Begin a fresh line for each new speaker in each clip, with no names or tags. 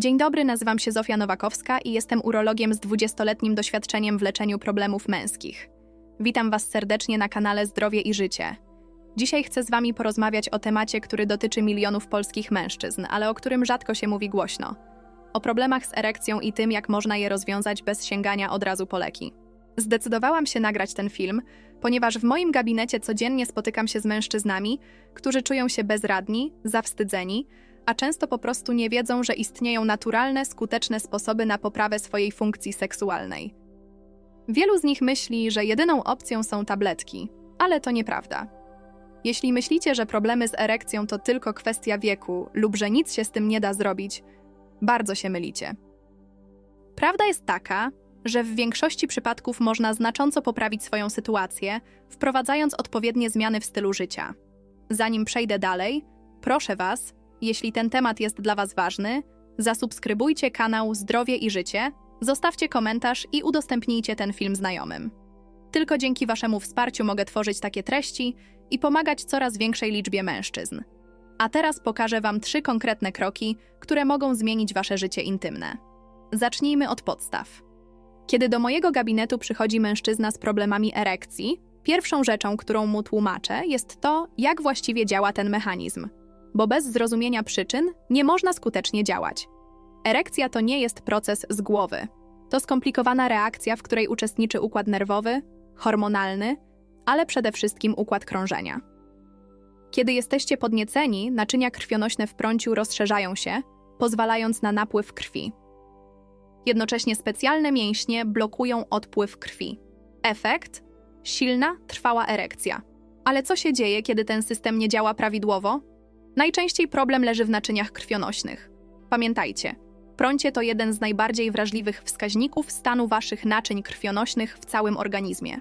Dzień dobry, nazywam się Zofia Nowakowska i jestem urologiem z 20-letnim doświadczeniem w leczeniu problemów męskich. Witam Was serdecznie na kanale Zdrowie i Życie. Dzisiaj chcę z Wami porozmawiać o temacie, który dotyczy milionów polskich mężczyzn, ale o którym rzadko się mówi głośno. O problemach z erekcją i tym, jak można je rozwiązać bez sięgania od razu po leki. Zdecydowałam się nagrać ten film, ponieważ w moim gabinecie codziennie spotykam się z mężczyznami, którzy czują się bezradni, zawstydzeni, a często po prostu nie wiedzą, że istnieją naturalne, skuteczne sposoby na poprawę swojej funkcji seksualnej. Wielu z nich myśli, że jedyną opcją są tabletki, ale to nieprawda. Jeśli myślicie, że problemy z erekcją to tylko kwestia wieku lub że nic się z tym nie da zrobić, bardzo się mylicie. Prawda jest taka, że w większości przypadków można znacząco poprawić swoją sytuację, wprowadzając odpowiednie zmiany w stylu życia. Zanim przejdę dalej, proszę Was, jeśli ten temat jest dla Was ważny, zasubskrybujcie kanał Zdrowie i Życie, zostawcie komentarz i udostępnijcie ten film znajomym. Tylko dzięki Waszemu wsparciu mogę tworzyć takie treści i pomagać coraz większej liczbie mężczyzn. A teraz pokażę Wam trzy konkretne kroki, które mogą zmienić Wasze życie intymne. Zacznijmy od podstaw. Kiedy do mojego gabinetu przychodzi mężczyzna z problemami erekcji, pierwszą rzeczą, którą mu tłumaczę, jest to, jak właściwie działa ten mechanizm. Bo bez zrozumienia przyczyn nie można skutecznie działać. Erekcja to nie jest proces z głowy. To skomplikowana reakcja, w której uczestniczy układ nerwowy, hormonalny, ale przede wszystkim układ krążenia. Kiedy jesteście podnieceni, naczynia krwionośne w prąciu rozszerzają się, pozwalając na napływ krwi. Jednocześnie specjalne mięśnie blokują odpływ krwi. Efekt? Silna, trwała erekcja. Ale co się dzieje, kiedy ten system nie działa prawidłowo? Najczęściej problem leży w naczyniach krwionośnych. Pamiętajcie, prącie to jeden z najbardziej wrażliwych wskaźników stanu waszych naczyń krwionośnych w całym organizmie.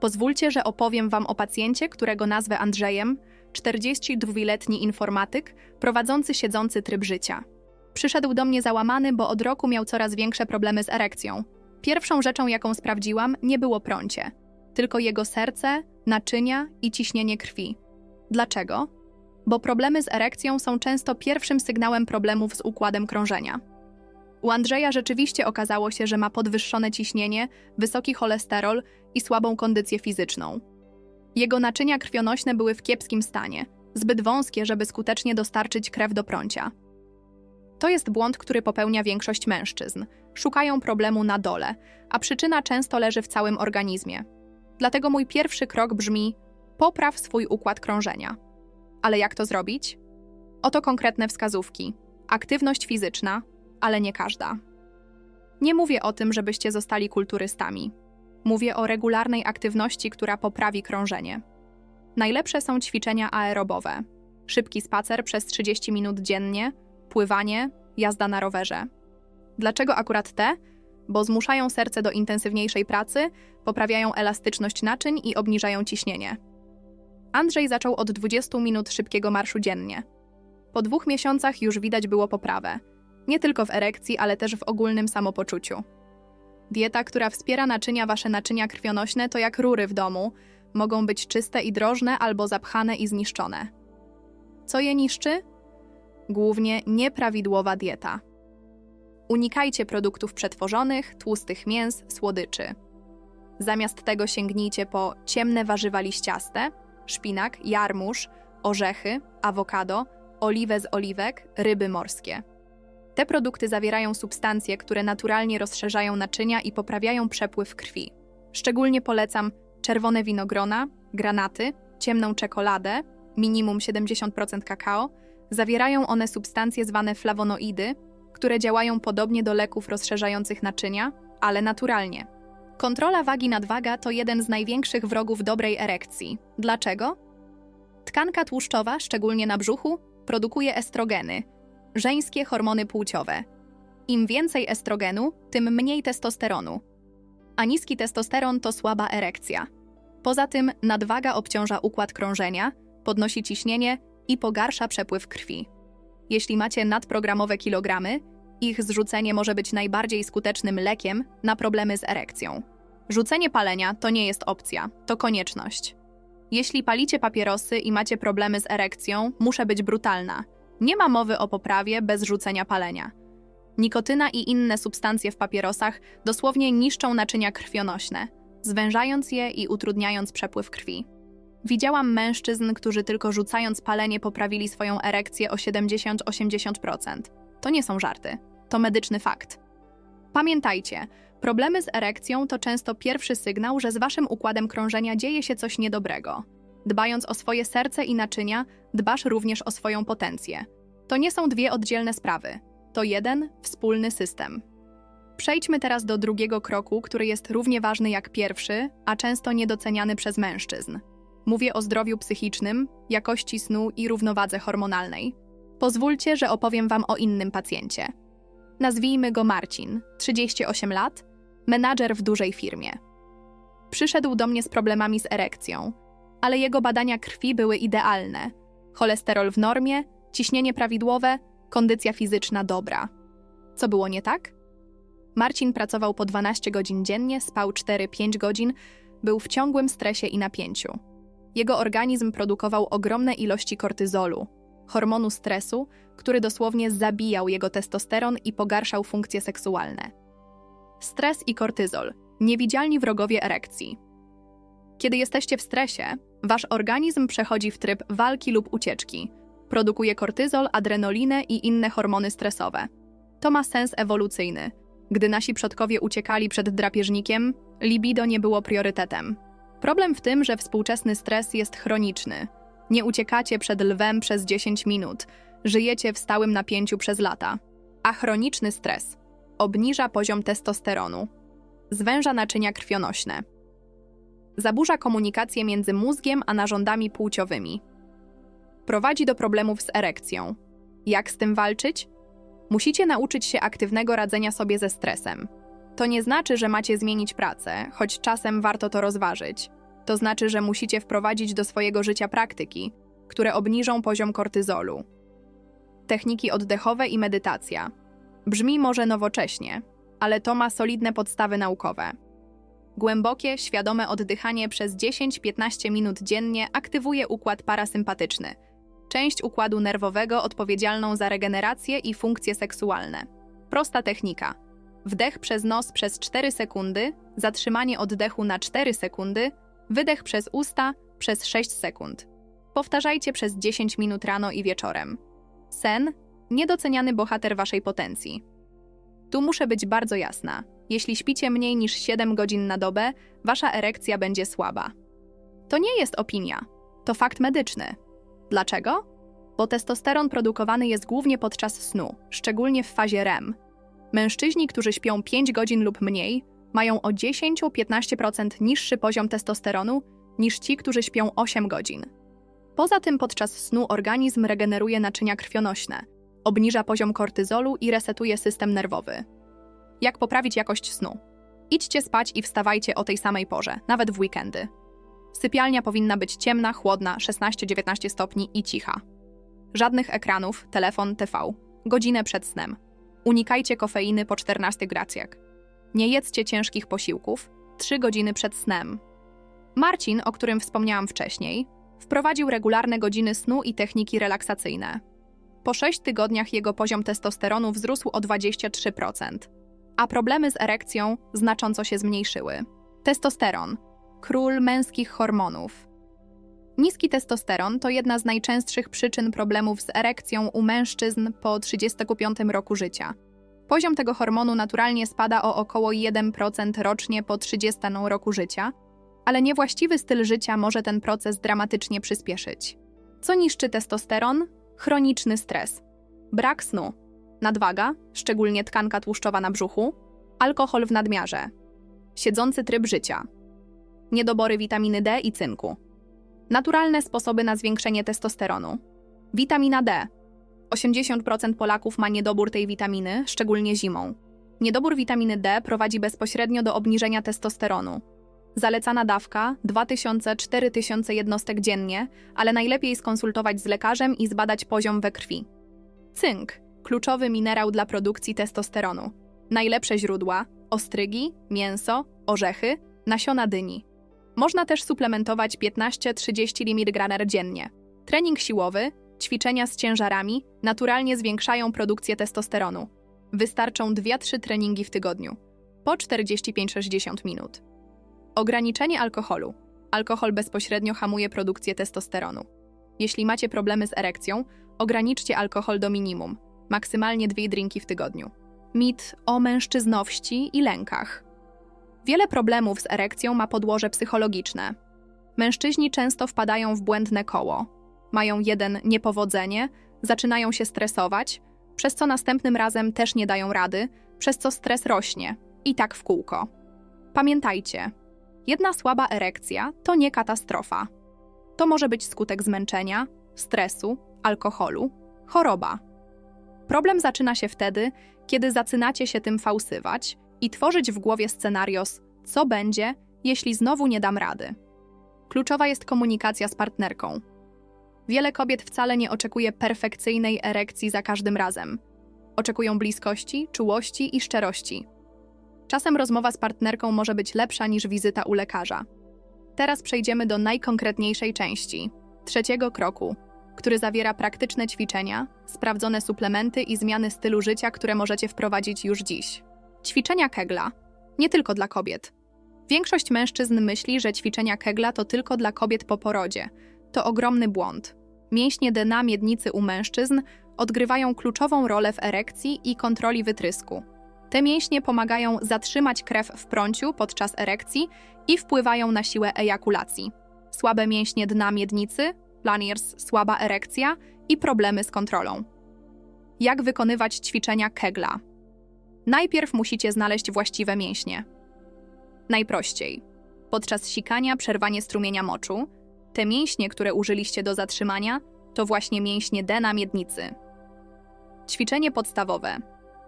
Pozwólcie, że opowiem wam o pacjencie, którego nazwę Andrzejem, 42-letni informatyk, prowadzący siedzący tryb życia. Przyszedł do mnie załamany, bo od roku miał coraz większe problemy z erekcją. Pierwszą rzeczą, jaką sprawdziłam, nie było prącie, tylko jego serce, naczynia i ciśnienie krwi. Dlaczego? Bo problemy z erekcją są często pierwszym sygnałem problemów z układem krążenia. U Andrzeja rzeczywiście okazało się, że ma podwyższone ciśnienie, wysoki cholesterol i słabą kondycję fizyczną. Jego naczynia krwionośne były w kiepskim stanie, zbyt wąskie, żeby skutecznie dostarczyć krew do prącia. To jest błąd, który popełnia większość mężczyzn. Szukają problemu na dole, a przyczyna często leży w całym organizmie. Dlatego mój pierwszy krok brzmi: popraw swój układ krążenia. Ale jak to zrobić? Oto konkretne wskazówki: aktywność fizyczna, ale nie każda. Nie mówię o tym, żebyście zostali kulturystami. Mówię o regularnej aktywności, która poprawi krążenie. Najlepsze są ćwiczenia aerobowe. Szybki spacer przez 30 minut dziennie, pływanie, jazda na rowerze. Dlaczego akurat te? Bo zmuszają serce do intensywniejszej pracy, poprawiają elastyczność naczyń i obniżają ciśnienie. Andrzej zaczął od 20 minut szybkiego marszu dziennie. Po dwóch miesiącach już widać było poprawę. Nie tylko w erekcji, ale też w ogólnym samopoczuciu. Dieta, która wspiera naczynia wasze naczynia krwionośne, to jak rury w domu. Mogą być czyste i drożne albo zapchane i zniszczone. Co je niszczy? Głównie nieprawidłowa dieta. Unikajcie produktów przetworzonych, tłustych mięs, słodyczy. Zamiast tego sięgnijcie po ciemne warzywa liściaste, szpinak, jarmuż, orzechy, awokado, oliwę z oliwek, ryby morskie. Te produkty zawierają substancje, które naturalnie rozszerzają naczynia i poprawiają przepływ krwi. Szczególnie polecam czerwone winogrona, granaty, ciemną czekoladę, minimum 70% kakao. Zawierają one substancje zwane flawonoidy, które działają podobnie do leków rozszerzających naczynia, ale naturalnie. Kontrola wagi nadwaga to jeden z największych wrogów dobrej erekcji. Dlaczego? Tkanka tłuszczowa, szczególnie na brzuchu, produkuje estrogeny, żeńskie hormony płciowe. Im więcej estrogenu, tym mniej testosteronu. A niski testosteron to słaba erekcja. Poza tym nadwaga obciąża układ krążenia, podnosi ciśnienie i pogarsza przepływ krwi. Jeśli macie nadprogramowe kilogramy, ich zrzucenie może być najbardziej skutecznym lekiem na problemy z erekcją. Rzucenie palenia to nie jest opcja, to konieczność. Jeśli palicie papierosy i macie problemy z erekcją, muszę być brutalna. Nie ma mowy o poprawie bez rzucenia palenia. Nikotyna i inne substancje w papierosach dosłownie niszczą naczynia krwionośne, zwężając je i utrudniając przepływ krwi. Widziałam mężczyzn, którzy tylko rzucając palenie poprawili swoją erekcję o 70-80%. To nie są żarty, to medyczny fakt. Pamiętajcie, problemy z erekcją to często pierwszy sygnał, że z waszym układem krążenia dzieje się coś niedobrego. Dbając o swoje serce i naczynia, dbasz również o swoją potencję. To nie są dwie oddzielne sprawy. To jeden, wspólny system. Przejdźmy teraz do drugiego kroku, który jest równie ważny jak pierwszy, a często niedoceniany przez mężczyzn. Mówię o zdrowiu psychicznym, jakości snu i równowadze hormonalnej. Pozwólcie, że opowiem Wam o innym pacjencie. Nazwijmy go Marcin, 38 lat, menadżer w dużej firmie. Przyszedł do mnie z problemami z erekcją, ale jego badania krwi były idealne. Cholesterol w normie, ciśnienie prawidłowe, kondycja fizyczna dobra. Co było nie tak? Marcin pracował po 12 godzin dziennie, spał 4-5 godzin, był w ciągłym stresie i napięciu. Jego organizm produkował ogromne ilości kortyzolu, hormonu stresu, który dosłownie zabijał jego testosteron i pogarszał funkcje seksualne. Stres i kortyzol niewidzialni wrogowie erekcji. Kiedy jesteście w stresie, wasz organizm przechodzi w tryb walki lub ucieczki. Produkuje kortyzol, adrenalinę i inne hormony stresowe. To ma sens ewolucyjny. Gdy nasi przodkowie uciekali przed drapieżnikiem, libido nie było priorytetem. Problem w tym, że współczesny stres jest chroniczny. Nie uciekacie przed lwem przez 10 minut, żyjecie w stałym napięciu przez lata. A chroniczny stres obniża poziom testosteronu, zwęża naczynia krwionośne, zaburza komunikację między mózgiem a narządami płciowymi, prowadzi do problemów z erekcją. Jak z tym walczyć? Musicie nauczyć się aktywnego radzenia sobie ze stresem. To nie znaczy, że macie zmienić pracę, choć czasem warto to rozważyć. To znaczy, że musicie wprowadzić do swojego życia praktyki, które obniżą poziom kortyzolu. Techniki oddechowe i medytacja. Brzmi może nowocześnie, ale to ma solidne podstawy naukowe. Głębokie, świadome oddychanie przez 10-15 minut dziennie aktywuje układ parasympatyczny, część układu nerwowego odpowiedzialną za regenerację i funkcje seksualne. Prosta technika. Wdech przez nos przez 4 sekundy, zatrzymanie oddechu na 4 sekundy, wydech przez usta przez 6 sekund. Powtarzajcie przez 10 minut rano i wieczorem. Sen niedoceniany bohater waszej potencji. Tu muszę być bardzo jasna. Jeśli śpicie mniej niż 7 godzin na dobę, wasza erekcja będzie słaba. To nie jest opinia, to fakt medyczny. Dlaczego? Bo testosteron produkowany jest głównie podczas snu, szczególnie w fazie REM. Mężczyźni, którzy śpią 5 godzin lub mniej, mają o 10-15% niższy poziom testosteronu niż ci, którzy śpią 8 godzin. Poza tym podczas snu organizm regeneruje naczynia krwionośne, obniża poziom kortyzolu i resetuje system nerwowy. Jak poprawić jakość snu? Idźcie spać i wstawajcie o tej samej porze, nawet w weekendy. Sypialnia powinna być ciemna, chłodna, 16-19 stopni i cicha. Żadnych ekranów, telefon, TV. Godzinę przed snem. Unikajcie kofeiny po 14 gracjach. Nie jedzcie ciężkich posiłków 3 godziny przed snem. Marcin, o którym wspomniałam wcześniej, wprowadził regularne godziny snu i techniki relaksacyjne. Po 6 tygodniach jego poziom testosteronu wzrósł o 23%, a problemy z erekcją znacząco się zmniejszyły. Testosteron król męskich hormonów. Niski testosteron to jedna z najczęstszych przyczyn problemów z erekcją u mężczyzn po 35 roku życia. Poziom tego hormonu naturalnie spada o około 1% rocznie po 30 roku życia, ale niewłaściwy styl życia może ten proces dramatycznie przyspieszyć. Co niszczy testosteron? Chroniczny stres. Brak snu. Nadwaga, szczególnie tkanka tłuszczowa na brzuchu, alkohol w nadmiarze. Siedzący tryb życia. Niedobory witaminy D i cynku. Naturalne sposoby na zwiększenie testosteronu. Witamina D. 80% Polaków ma niedobór tej witaminy, szczególnie zimą. Niedobór witaminy D prowadzi bezpośrednio do obniżenia testosteronu. Zalecana dawka 2000-4000 jednostek dziennie, ale najlepiej skonsultować z lekarzem i zbadać poziom we krwi. Cynk kluczowy minerał dla produkcji testosteronu. Najlepsze źródła: ostrygi, mięso, orzechy, nasiona dyni. Można też suplementować 15-30 mg dziennie. Trening siłowy Ćwiczenia z ciężarami naturalnie zwiększają produkcję testosteronu. Wystarczą 2-3 treningi w tygodniu, po 45-60 minut. Ograniczenie alkoholu. Alkohol bezpośrednio hamuje produkcję testosteronu. Jeśli macie problemy z erekcją, ograniczcie alkohol do minimum, maksymalnie dwie drinki w tygodniu. Mit o mężczyznowści i lękach. Wiele problemów z erekcją ma podłoże psychologiczne. Mężczyźni często wpadają w błędne koło. Mają jeden niepowodzenie, zaczynają się stresować, przez co następnym razem też nie dają rady, przez co stres rośnie i tak w kółko. Pamiętajcie, jedna słaba erekcja to nie katastrofa. To może być skutek zmęczenia, stresu, alkoholu, choroba. Problem zaczyna się wtedy, kiedy zaczynacie się tym fałsywać i tworzyć w głowie scenariusz, co będzie, jeśli znowu nie dam rady. Kluczowa jest komunikacja z partnerką. Wiele kobiet wcale nie oczekuje perfekcyjnej erekcji za każdym razem. Oczekują bliskości, czułości i szczerości. Czasem rozmowa z partnerką może być lepsza niż wizyta u lekarza. Teraz przejdziemy do najkonkretniejszej części trzeciego kroku, który zawiera praktyczne ćwiczenia, sprawdzone suplementy i zmiany stylu życia, które możecie wprowadzić już dziś. Ćwiczenia Kegla. Nie tylko dla kobiet. Większość mężczyzn myśli, że ćwiczenia Kegla to tylko dla kobiet po porodzie. To ogromny błąd. Mięśnie dna miednicy u mężczyzn odgrywają kluczową rolę w erekcji i kontroli wytrysku. Te mięśnie pomagają zatrzymać krew w prąciu podczas erekcji i wpływają na siłę ejakulacji. Słabe mięśnie dna miednicy, planiers, słaba erekcja i problemy z kontrolą. Jak wykonywać ćwiczenia Kegla? Najpierw musicie znaleźć właściwe mięśnie. Najprościej. Podczas sikania przerwanie strumienia moczu, te mięśnie, które użyliście do zatrzymania, to właśnie mięśnie dna miednicy. Ćwiczenie podstawowe.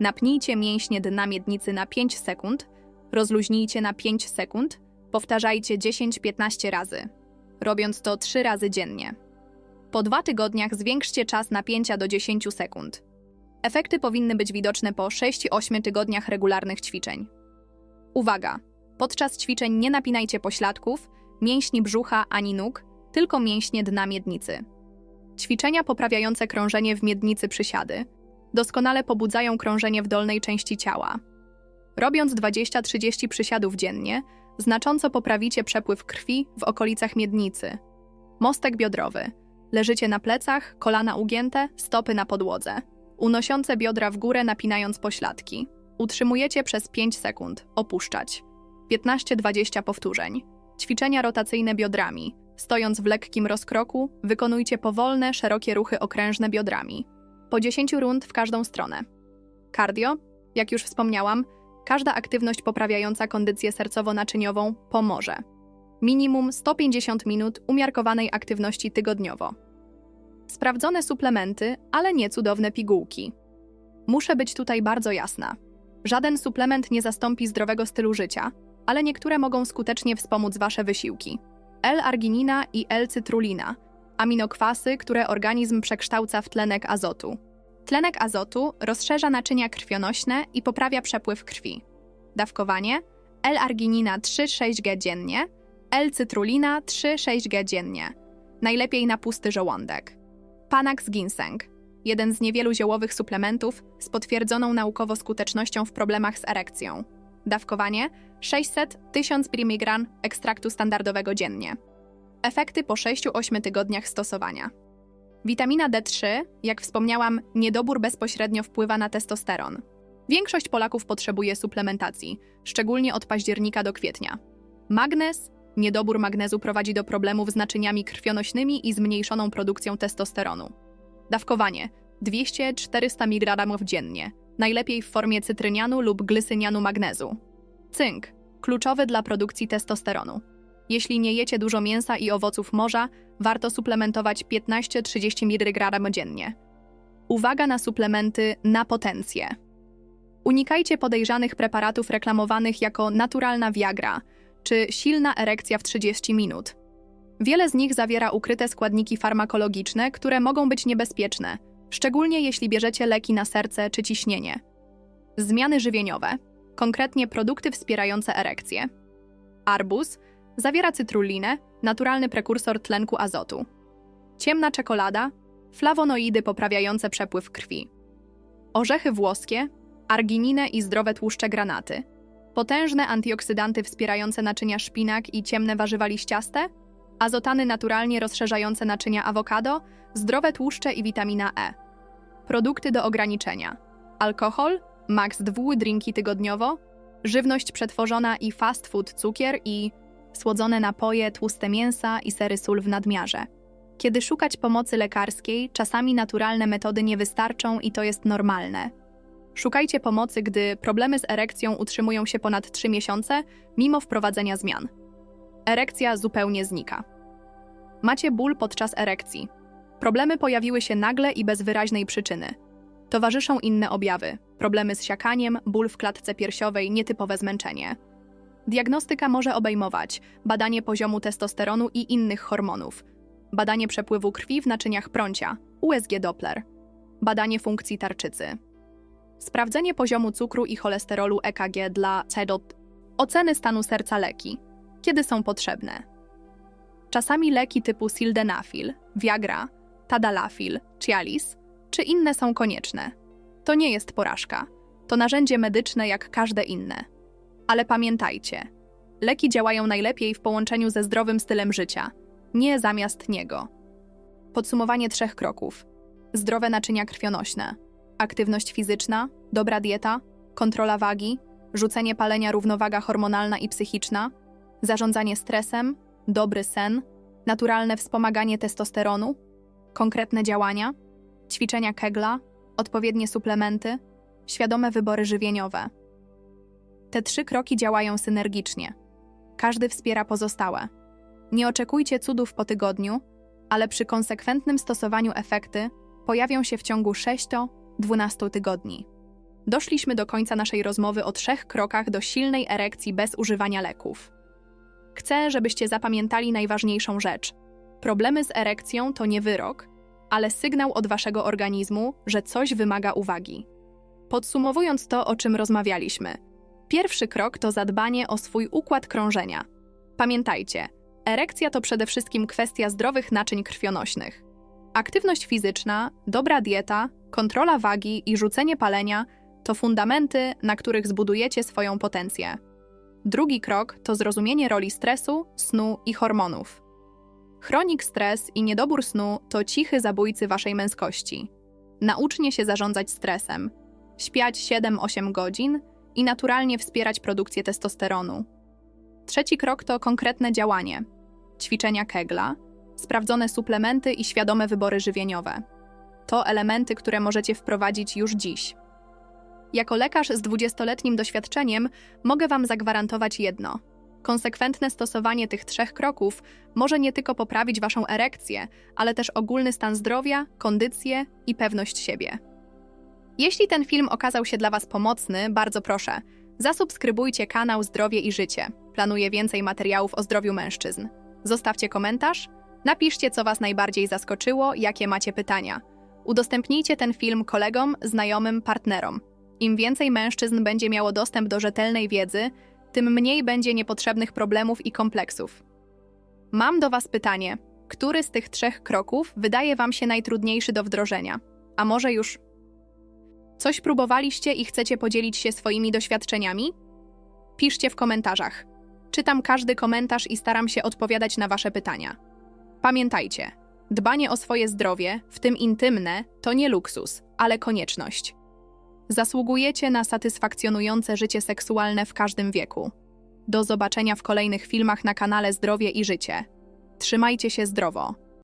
Napnijcie mięśnie dna miednicy na 5 sekund, rozluźnijcie na 5 sekund, powtarzajcie 10-15 razy, robiąc to 3 razy dziennie. Po dwa tygodniach zwiększcie czas napięcia do 10 sekund. Efekty powinny być widoczne po 6-8 tygodniach regularnych ćwiczeń. Uwaga! Podczas ćwiczeń nie napinajcie pośladków, mięśni brzucha ani nóg, tylko mięśnie dna miednicy. Ćwiczenia poprawiające krążenie w miednicy przysiady doskonale pobudzają krążenie w dolnej części ciała. Robiąc 20-30 przysiadów dziennie, znacząco poprawicie przepływ krwi w okolicach miednicy. Mostek biodrowy. Leżycie na plecach, kolana ugięte, stopy na podłodze. Unoszące biodra w górę, napinając pośladki. Utrzymujecie przez 5 sekund. Opuszczać. 15-20 powtórzeń. Ćwiczenia rotacyjne biodrami. Stojąc w lekkim rozkroku, wykonujcie powolne, szerokie ruchy okrężne biodrami. Po 10 rund w każdą stronę. Cardio, jak już wspomniałam, każda aktywność poprawiająca kondycję sercowo-naczyniową pomoże. Minimum 150 minut umiarkowanej aktywności tygodniowo. Sprawdzone suplementy, ale nie cudowne pigułki. Muszę być tutaj bardzo jasna. Żaden suplement nie zastąpi zdrowego stylu życia, ale niektóre mogą skutecznie wspomóc Wasze wysiłki. L-arginina i L-cytrulina aminokwasy, które organizm przekształca w tlenek azotu. Tlenek azotu rozszerza naczynia krwionośne i poprawia przepływ krwi. Dawkowanie L-arginina 3-6G dziennie, L-cytrulina 3-6G dziennie. Najlepiej na pusty żołądek. Panax ginseng jeden z niewielu ziołowych suplementów z potwierdzoną naukowo skutecznością w problemach z erekcją. Dawkowanie 600-1000 mg ekstraktu standardowego dziennie. Efekty po 6-8 tygodniach stosowania. Witamina D3, jak wspomniałam, niedobór bezpośrednio wpływa na testosteron. Większość Polaków potrzebuje suplementacji, szczególnie od października do kwietnia. Magnez, niedobór magnezu prowadzi do problemów z naczyniami krwionośnymi i zmniejszoną produkcją testosteronu. Dawkowanie 200-400 mg dziennie, najlepiej w formie cytrynianu lub glycynianu magnezu. Cynk, kluczowy dla produkcji testosteronu. Jeśli nie jecie dużo mięsa i owoców morza, warto suplementować 15-30 mg dziennie. Uwaga na suplementy na potencję. Unikajcie podejrzanych preparatów reklamowanych jako naturalna Viagra czy silna erekcja w 30 minut. Wiele z nich zawiera ukryte składniki farmakologiczne, które mogą być niebezpieczne, szczególnie jeśli bierzecie leki na serce czy ciśnienie. Zmiany żywieniowe, konkretnie produkty wspierające erekcję. Arbuz. Zawiera cytrullinę, naturalny prekursor tlenku azotu. Ciemna czekolada, flawonoidy poprawiające przepływ krwi, orzechy włoskie, argininę i zdrowe tłuszcze granaty, potężne antyoksydanty wspierające naczynia szpinak i ciemne warzywa liściaste, azotany naturalnie rozszerzające naczynia awokado, zdrowe tłuszcze i witamina E. Produkty do ograniczenia. Alkohol, maks dwu drinki tygodniowo, żywność przetworzona i fast food cukier i słodzone napoje, tłuste mięsa i sery sól w nadmiarze. Kiedy szukać pomocy lekarskiej, czasami naturalne metody nie wystarczą i to jest normalne. Szukajcie pomocy, gdy problemy z erekcją utrzymują się ponad 3 miesiące, mimo wprowadzenia zmian. Erekcja zupełnie znika. Macie ból podczas erekcji. Problemy pojawiły się nagle i bez wyraźnej przyczyny. Towarzyszą inne objawy: problemy z siakaniem, ból w klatce piersiowej, nietypowe zmęczenie. Diagnostyka może obejmować badanie poziomu testosteronu i innych hormonów, badanie przepływu krwi w naczyniach prącia, USG Doppler, badanie funkcji tarczycy, sprawdzenie poziomu cukru i cholesterolu EKG dla CEDOT, oceny stanu serca leki, kiedy są potrzebne. Czasami leki typu sildenafil, Viagra, Tadalafil, Cialis czy inne są konieczne. To nie jest porażka. To narzędzie medyczne jak każde inne. Ale pamiętajcie, leki działają najlepiej w połączeniu ze zdrowym stylem życia, nie zamiast niego. Podsumowanie trzech kroków: zdrowe naczynia krwionośne, aktywność fizyczna, dobra dieta, kontrola wagi, rzucenie palenia, równowaga hormonalna i psychiczna, zarządzanie stresem, dobry sen, naturalne wspomaganie testosteronu, konkretne działania, ćwiczenia kegla, odpowiednie suplementy, świadome wybory żywieniowe. Te trzy kroki działają synergicznie. Każdy wspiera pozostałe. Nie oczekujcie cudów po tygodniu, ale przy konsekwentnym stosowaniu efekty pojawią się w ciągu 6-12 tygodni. Doszliśmy do końca naszej rozmowy o trzech krokach do silnej erekcji bez używania leków. Chcę, żebyście zapamiętali najważniejszą rzecz. Problemy z erekcją to nie wyrok, ale sygnał od waszego organizmu, że coś wymaga uwagi. Podsumowując to, o czym rozmawialiśmy, pierwszy krok to zadbanie o swój układ krążenia. Pamiętajcie, erekcja to przede wszystkim kwestia zdrowych naczyń krwionośnych. Aktywność fizyczna, dobra dieta, kontrola wagi i rzucenie palenia to fundamenty, na których zbudujecie swoją potencję. Drugi krok to zrozumienie roli stresu, snu i hormonów. Chronik stres i niedobór snu to cichy zabójcy waszej męskości. Nauczcie się zarządzać stresem, śpiać 7-8 godzin i naturalnie wspierać produkcję testosteronu. Trzeci krok to konkretne działanie: ćwiczenia kegla, sprawdzone suplementy i świadome wybory żywieniowe. To elementy, które możecie wprowadzić już dziś. Jako lekarz z 20-letnim doświadczeniem mogę Wam zagwarantować jedno: konsekwentne stosowanie tych trzech kroków może nie tylko poprawić Waszą erekcję, ale też ogólny stan zdrowia, kondycję i pewność siebie. Jeśli ten film okazał się dla Was pomocny, bardzo proszę, zasubskrybujcie kanał Zdrowie i Życie. Planuję więcej materiałów o zdrowiu mężczyzn. Zostawcie komentarz, napiszcie, co Was najbardziej zaskoczyło, jakie macie pytania. Udostępnijcie ten film kolegom, znajomym, partnerom. Im więcej mężczyzn będzie miało dostęp do rzetelnej wiedzy, tym mniej będzie niepotrzebnych problemów i kompleksów. Mam do Was pytanie: który z tych trzech kroków wydaje Wam się najtrudniejszy do wdrożenia? A może już coś próbowaliście i chcecie podzielić się swoimi doświadczeniami? Piszcie w komentarzach. Czytam każdy komentarz i staram się odpowiadać na Wasze pytania. Pamiętajcie, dbanie o swoje zdrowie, w tym intymne, to nie luksus, ale konieczność. Zasługujecie na satysfakcjonujące życie seksualne w każdym wieku. Do zobaczenia w kolejnych filmach na kanale Zdrowie i Życie. Trzymajcie się zdrowo.